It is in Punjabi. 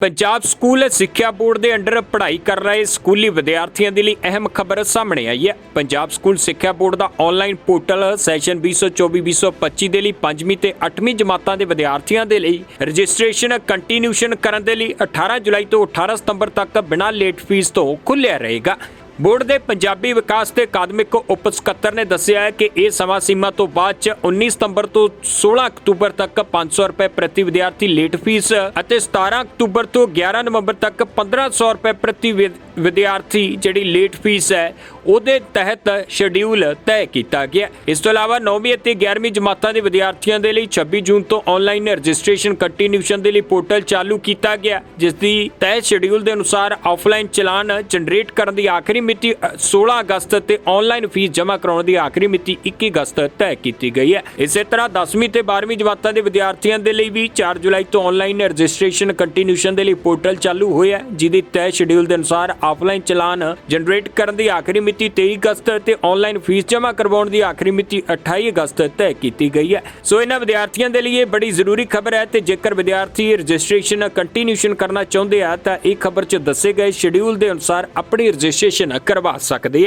ਪੰਜਾਬ ਸਕੂਲ ਸਿੱਖਿਆ ਬੋਰਡ ਦੇ ਅੰਡਰ ਪੜ੍ਹਾਈ ਕਰ ਰਹੇ ਸਕੂਲੀ ਵਿਦਿਆਰਥੀਆਂ ਦੇ ਲਈ ਅਹਿਮ ਖਬਰ ਸਾਹਮਣੇ ਆਈ ਹੈ। ਪੰਜਾਬ ਸਕੂਲ ਸਿੱਖਿਆ ਬੋਰਡ ਦਾ ਆਨਲਾਈਨ ਪੋਰਟਲ ਸੈਸ਼ਨ 2024-2025 ਦੇ ਲਈ 5ਵੀਂ ਤੇ 8ਵੀਂ ਜਮਾਤਾਂ ਦੇ ਵਿਦਿਆਰਥੀਆਂ ਦੇ ਲਈ ਰਜਿਸਟ੍ਰੇਸ਼ਨ ਕੰਟੀਨਿਊਸ਼ਨ ਕਰਨ ਦੇ ਲਈ 18 ਜੁਲਾਈ ਤੋਂ 18 ਸਤੰਬਰ ਤੱਕ ਬਿਨਾਂ ਲੇਟ ਫੀਸ ਤੋਂ ਖੁੱਲ੍ਹਿਆ ਰਹੇਗਾ। ਬੋਰਡ ਦੇ ਪੰਜਾਬੀ ਵਿਕਾਸ ਤੇ ਅਕਾਦਮਿਕ ਉਪ ਸਕੱਤਰ ਨੇ ਦੱਸਿਆ ਹੈ ਕਿ ਇਹ ਸਮਾਂ ਸੀਮਾ ਤੋਂ ਬਾਅਦ ਚ 19 ਸਤੰਬਰ ਤੋਂ 16 ਅਕਤੂਬਰ ਤੱਕ 500 ਰੁਪਏ ਪ੍ਰਤੀ ਵਿਦਿਆਰਥੀ ਲੇਟ ਫੀਸ ਅਤੇ 17 ਅਕਤੂਬਰ ਤੋਂ 11 ਨਵੰਬਰ ਤੱਕ 1500 ਰੁਪਏ ਪ੍ਰਤੀ ਵਿਦਿਆਰਥੀ ਜਿਹੜੀ ਲੇਟ ਫੀਸ ਹੈ, ਉਹਦੇ ਤਹਿਤ ਸ਼ਡਿਊਲ ਤੈਅ ਕੀਤਾ ਗਿਆ ਇਸ ਤੋਂ ਇਲਾਵਾ 9ਵੀਂ ਅਤੇ 11ਵੀਂ ਜਮਾਤਾਂ ਦੇ ਵਿਦਿਆਰਥੀਆਂ ਦੇ ਲਈ 26 ਜੂਨ ਤੋਂ ਆਨਲਾਈਨ ਰਜਿਸਟ੍ਰੇਸ਼ਨ ਕੰਟੀਨਿਊਸ਼ਨ ਦੇ ਲਈ ਪੋਰਟਲ ਚਾਲੂ ਕੀਤਾ ਗਿਆ ਜਿਸ ਦੀ ਤੈਅ ਸ਼ਡਿਊਲ ਦੇ ਅਨੁਸਾਰ ਆਫਲਾਈਨ ਚਲਾਨ ਜਨਰੇਟ ਕਰਨ ਦੀ ਆਖਰੀ ਮਿਤੀ ਅ, 16 ਅਗਸਤ ਤੇ ਆਨਲਾਈਨ ਫੀਸ ਜਮ੍ਹਾਂ ਕਰਾਉਣ ਦੀ ਆਖਰੀ ਮਿਤੀ 21 ਅਗਸਤ ਤੈਅ ਕੀਤੀ ਗਈ ਹੈ। ਇਸੇ ਤਰ੍ਹਾਂ 10ਵੀਂ ਤੇ 12ਵੀਂ ਜਮਾਤਾਂ ਦੇ ਵਿਦਿਆਰਥੀਆਂ ਦੇ ਲਈ ਵੀ 4 ਜੁਲਾਈ ਤੋਂ ਆਨਲਾਈਨ ਰਜਿਸਟ੍ਰੇਸ਼ਨ ਕੰਟੀਨਿਊਸ਼ਨ ਦੇ ਲਈ ਪੋਰਟਲ ਚਾਲੂ ਹੋਇਆ ਜਿਹਦੀ ਤੈਅ ਸ਼ਡਿਊਲ ਦੇ ਅਨੁਸਾਰ ਆਫਲਾਈਨ ਚਲਾਨ ਜਨਰੇਟ ਕਰਨ ਦੀ ਆਖਰੀ ਮਿਤੀ 23 ਅਗਸਤ ਤੇ ਆਨਲਾਈਨ ਫੀਸ ਜਮ੍ਹਾਂ ਕਰਵਾਉਣ ਦੀ ਆਖਰੀ ਮਿਤੀ 28 ਅਗਸਤ ਤੈਅ ਕੀਤੀ ਗਈ ਹੈ। ਸੋ ਇਹਨਾਂ ਵਿਦਿਆਰਥੀਆਂ ਦੇ ਲਈ ਇਹ ਬੜੀ ਜ਼ਰੂਰੀ ਖਬਰ ਹੈ ਤੇ ਜੇਕਰ ਵਿਦਿਆਰਥੀ ਰਜਿਸਟ੍ਰੇਸ਼ਨ ਕੰਟੀਨਿਊਸ਼ਨ ਕਰਨਾ ਚਾਹੁੰਦੇ ਆ ਤਾਂ ਇਹ ਖਬਰ 'ਚ ਦੱਸੇ ਗਏ ਸ਼ਡਿਊਲ ਦੇ ਅਨੁਸਾਰ ਆਪਣੀ ਰਜਿਸਟ੍ਰੇਸ਼ਨ ਕਰਵਾ ਸਕਦੇ ਆ।